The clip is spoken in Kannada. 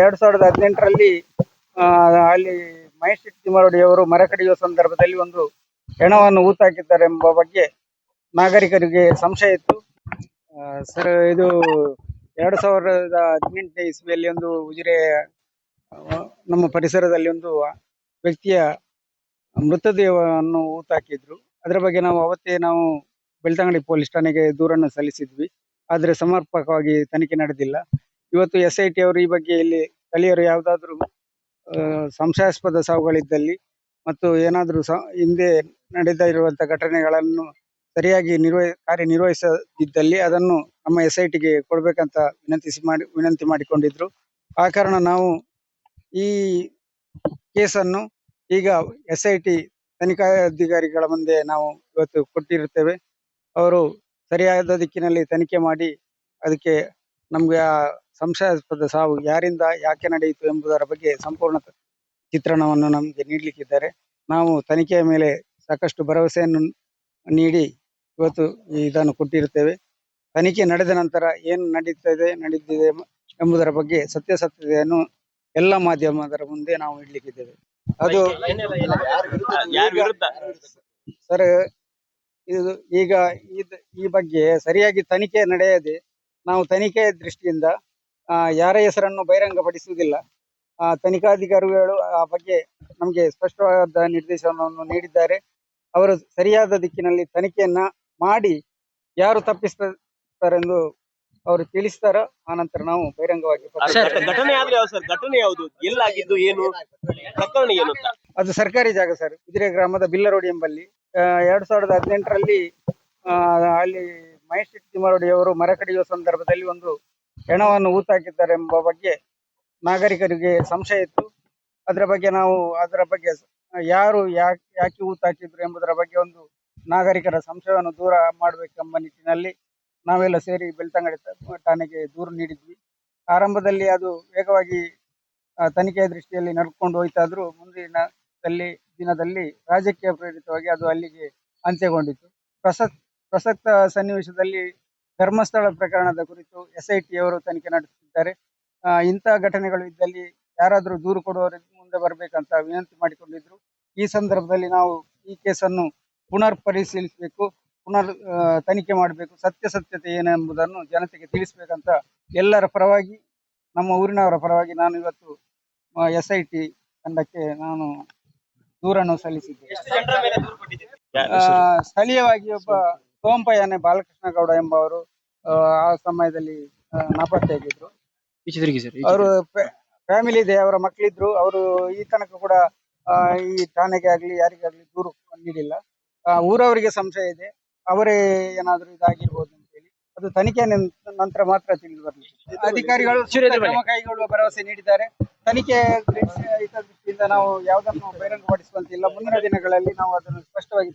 ಎರಡ್ ಸಾವಿರದ ಹದಿನೆಂಟರಲ್ಲಿ ಅಲ್ಲಿ ಮಹೇಶ್ ತಿಮ್ಮರೊಡಿ ಅವರು ಮರ ಕಡಿಯುವ ಸಂದರ್ಭದಲ್ಲಿ ಒಂದು ಹೆಣವನ್ನು ಹೂತಾಕಿದ್ದಾರೆ ಎಂಬ ಬಗ್ಗೆ ನಾಗರಿಕರಿಗೆ ಸಂಶಯ ಇತ್ತು. ಸರ್, ಇದು ಎರಡು ಸಾವಿರದ ಹದಿನೆಂಟನೇ ಇಸ್ವಿಯಲ್ಲಿ ಒಂದು ಉಜಿರೆ ನಮ್ಮ ಪರಿಸರದಲ್ಲಿ ಒಂದು ವ್ಯಕ್ತಿಯ ಮೃತದೇಹವನ್ನು ಹೂತಾಕಿದ್ರು ಅದರ ಬಗ್ಗೆ ನಾವು ಅವತ್ತೇ ನಾವು ಬೆಳ್ತಂಗಡಿ ಪೊಲೀಸ್ ಠಾಣೆಗೆ ದೂರನ್ನು ಸಲ್ಲಿಸಿದ್ವಿ. ಆದರೆ ಸಮರ್ಪಕವಾಗಿ ತನಿಖೆ ನಡೆದಿಲ್ಲ. ಇವತ್ತು ಎಸ್ ಐ ಟಿ ಅವರು ಈ ಬಗ್ಗೆ ಇಲ್ಲಿ ಸ್ಥಳೀಯರು ಯಾವುದಾದ್ರೂ ಸಂಶಯಾಸ್ಪದ ಸಾವುಗಳಿದ್ದಲ್ಲಿ ಮತ್ತು ಏನಾದರೂ ಸ, ಹಿಂದೆ ನಡೆದ ಇರುವಂಥ ಘಟನೆಗಳನ್ನು ಸರಿಯಾಗಿ ನಿರ್ವಹ, ಕಾರ್ಯನಿರ್ವಹಿಸದಿದ್ದಲ್ಲಿ ಅದನ್ನು ನಮ್ಮ ಎಸ್ ಐ ಟಿಗೆ ಕೊಡಬೇಕಂತ ವಿನಂತಿಸಿ ಮಾಡಿ, ವಿನಂತಿ ಮಾಡಿಕೊಂಡಿದ್ರು. ಆ ಕಾರಣ ನಾವು ಈ ಕೇಸನ್ನು ಈಗ ಎಸ್ ಐ ಟಿ ತನಿಖಾಧಿಕಾರಿಗಳ ಮುಂದೆ ನಾವು ಇವತ್ತು ಕೊಟ್ಟಿರುತ್ತೇವೆ. ಅವರು ಸರಿಯಾದ ದಿಕ್ಕಿನಲ್ಲಿ ತನಿಖೆ ಮಾಡಿ ಅದಕ್ಕೆ ನಮಗೆ ಸಂಶಯಾಸ್ಪದ ಸಾವು ಯಾರಿಂದ ಯಾಕೆ ನಡೆಯಿತು ಎಂಬುದರ ಬಗ್ಗೆ ಸಂಪೂರ್ಣ ಚಿತ್ರಣವನ್ನು ನಮಗೆ ನೀಡಲಿಕ್ಕಿದ್ದಾರೆ. ನಾವು ತನಿಖೆಯ ಮೇಲೆ ಸಾಕಷ್ಟು ಭರವಸೆಯನ್ನು ನೀಡಿ ಇವತ್ತು ಇದನ್ನು ಕೊಟ್ಟಿರುತ್ತೇವೆ. ತನಿಖೆ ನಡೆದ ನಂತರ ಏನು ನಡೀತದೆ ನಡೆದಿದೆ ಎಂಬುದರ ಬಗ್ಗೆ ಸತ್ಯಾಸತ್ಯತೆಯನ್ನು ಎಲ್ಲ ಮಾಧ್ಯಮದರ ಮುಂದೆ ನಾವು ಇಡ್ಲಿಕ್ಕಿದ್ದೇವೆ. ಅದು ಸರ್ ಇದು ಈಗ ಈ ಬಗ್ಗೆ ಸರಿಯಾಗಿ ತನಿಖೆ ನಡೆಯದೆ ನಾವು ತನಿಖೆಯ ದೃಷ್ಟಿಯಿಂದ ಯಾರ ಹೆಸರನ್ನು ಬಹಿರಂಗಪಡಿಸುವುದಿಲ್ಲ. ಆ, ತನಿಖಾಧಿಕಾರಿಗಳು ಆ ಬಗ್ಗೆ ನಮಗೆ ಸ್ಪಷ್ಟವಾದ ನಿರ್ದೇಶನವನ್ನು ನೀಡಿದ್ದಾರೆ. ಅವರು ಸರಿಯಾದ ದಿಕ್ಕಿನಲ್ಲಿ ತನಿಖೆಯನ್ನ ಮಾಡಿ ಯಾರು ತಪ್ಪಿಸ್ತಾರೆಂದು ಅವರು ತಿಳಿಸ್ತಾರೋ ನಂತರ ನಾವು ಬಹಿರಂಗವಾಗಿ ಘಟನೆ ಆದ್ರೆ ಯಾವ್ದು ಸರ್? ಘಟನೆ ಯಾವುದು? ಎಲ್ಲಾಗಿದ್ದು ಏನು? ಪ್ರಕರಣ ಏನು ಅಂತ? ಅದು ಸರ್ಕಾರಿ ಜಾಗ ಸರ್ ಕುದುರೆ ಗ್ರಾಮದ ಬಿಲ್ಲರೋಡಿ ಎಂಬಲ್ಲಿ. ಆ, ಎರಡ್ ಸಾವಿರದ ಹದಿನೆಂಟರಲ್ಲಿ ಆ, ಅಲ್ಲಿ ಮಹೇಶ್ ತಿಮ್ಮರೋಡಿ ಅವರು ಮರ ಕಡಿಯುವ ಸಂದರ್ಭದಲ್ಲಿ ಒಂದು ಹೆಣವನ್ನು ಹೂತಾಕಿದ್ದಾರೆ ಎಂಬ ಬಗ್ಗೆ ನಾಗರಿಕರಿಗೆ ಸಂಶಯ ಇತ್ತು. ಅದರ ಬಗ್ಗೆ ನಾವು, ಅದರ ಬಗ್ಗೆ ಯಾರು ಯಾಕೆ ಯಾಕೆ ಹೂತಾಕಿದ್ರು ಎಂಬುದರ ಬಗ್ಗೆ ಒಂದು ನಾಗರಿಕರ ಸಂಶಯವನ್ನು ದೂರ ಮಾಡಬೇಕೆಂಬ ನಿಟ್ಟಿನಲ್ಲಿ ನಾವೆಲ್ಲ ಸೇರಿ ಬೆಳ್ತಂಗಡಿ ಠಾಣೆಗೆ ದೂರು ನೀಡಿದ್ವಿ. ಆರಂಭದಲ್ಲಿ ಅದು ವೇಗವಾಗಿ ತನಿಖೆಯ ದೃಷ್ಟಿಯಲ್ಲಿ ನಡ್ಕೊಂಡು ಹೋಯ್ತಾದ್ರೂ ಮುಂದಿನ ದಲ್ಲಿ, ದಿನದಲ್ಲಿ ರಾಜಕೀಯ ಪ್ರೇರಿತವಾಗಿ ಅದು ಅಲ್ಲಿಗೆ ಅಂತ್ಯಗೊಂಡಿತು. ಪ್ರಸಕ್ತ ಪ್ರಸಕ್ತ ಸನ್ನಿವೇಶದಲ್ಲಿ ಧರ್ಮಸ್ಥಳ ಪ್ರಕರಣದ ಕುರಿತು ಎಸ್ಐಟಿ ಅವರು ತನಿಖೆ ನಡೆಸುತ್ತಿದ್ದಾರೆ. ಇಂಥ ಘಟನೆಗಳು ಇದ್ದಲ್ಲಿ ಯಾರಾದರೂ ದೂರು ಕೊಡುವವರಿಗೆ ಮುಂದೆ ಬರಬೇಕಂತ ವಿನಂತಿ ಮಾಡಿಕೊಂಡಿದ್ರು. ಈ ಸಂದರ್ಭದಲ್ಲಿ ನಾವು ಈ ಕೇಸನ್ನು ಪುನರ್ ಪರಿಶೀಲಿಸಬೇಕು ಪುನರ್ ತನಿಖೆ ಮಾಡಬೇಕು ಸತ್ಯಾಸತ್ಯತೆ ಏನೆಂಬುದನ್ನು ಜನತೆಗೆ ತಿಳಿಸಬೇಕಂತ ಎಲ್ಲರ ಪರವಾಗಿ ನಮ್ಮ ಊರಿನವರ ಪರವಾಗಿ ನಾನು ಇವತ್ತು ಎಸ್ ಐ ಟಿ ತಂಡಕ್ಕೆ ನಾನು ದೂರನ್ನು ಸಲ್ಲಿಸಿದ್ದೆ ಸ್ಥಳೀಯವಾಗಿ ಒಬ್ಬ ಸೋಂಪಯ್ಯನೆ ಬಾಲಕೃಷ್ಣ ಗೌಡ ಎಂಬವರು ಆ, ಆ ಸಮಯದಲ್ಲಿ ನಾಪತ್ತೆ ನಾಪತ್ತೆಯಾಗಿದ್ರು. ಅವರು ಫ್ಯಾಮಿಲಿ ಇದೆ ಅವರ ಮಕ್ಕಳಿದ್ರು ಅವರು ಈ ತನಕ ಕೂಡ ಆ, ಈ ಠಾಣೆಗೆ ಆಗ್ಲಿ ಯಾರಿಗಾಗ್ಲಿ ದೂರು ನೀಡಿಲ್ಲ. ಆ, ಊರವರಿಗೆ ಸಂಶಯ ಇದೆ. ಅವರೇ ಏನಾದ್ರು ಇದಾಗಿರ್ಬೋದು ಅಂತ ಹೇಳಿ. ಅದು ತನಿಖೆ ನಂತರ ಮಾತ್ರ ತಿಳಿದು ಬರಲಿ. ಅಧಿಕಾರಿಗಳು ಸೂಕ್ತ ಕ್ರಮ ಕೈಗೊಳ್ಳುವ ಭರವಸೆ ನೀಡಿದ್ದಾರೆ. ತನಿಖೆ ದೃಷ್ಟಿ- ಹಿತದೃಷ್ಟಿಯಿಂದ ನಾವು ಯಾವುದನ್ನು ಬಹಿರಂಗಪಡಿಸುವಂತಿಲ್ಲ. ಮುಂದಿನ ದಿನಗಳಲ್ಲಿ ನಾವು ಅದನ್ನು ಸ್ಪಷ್ಟವಾಗಿ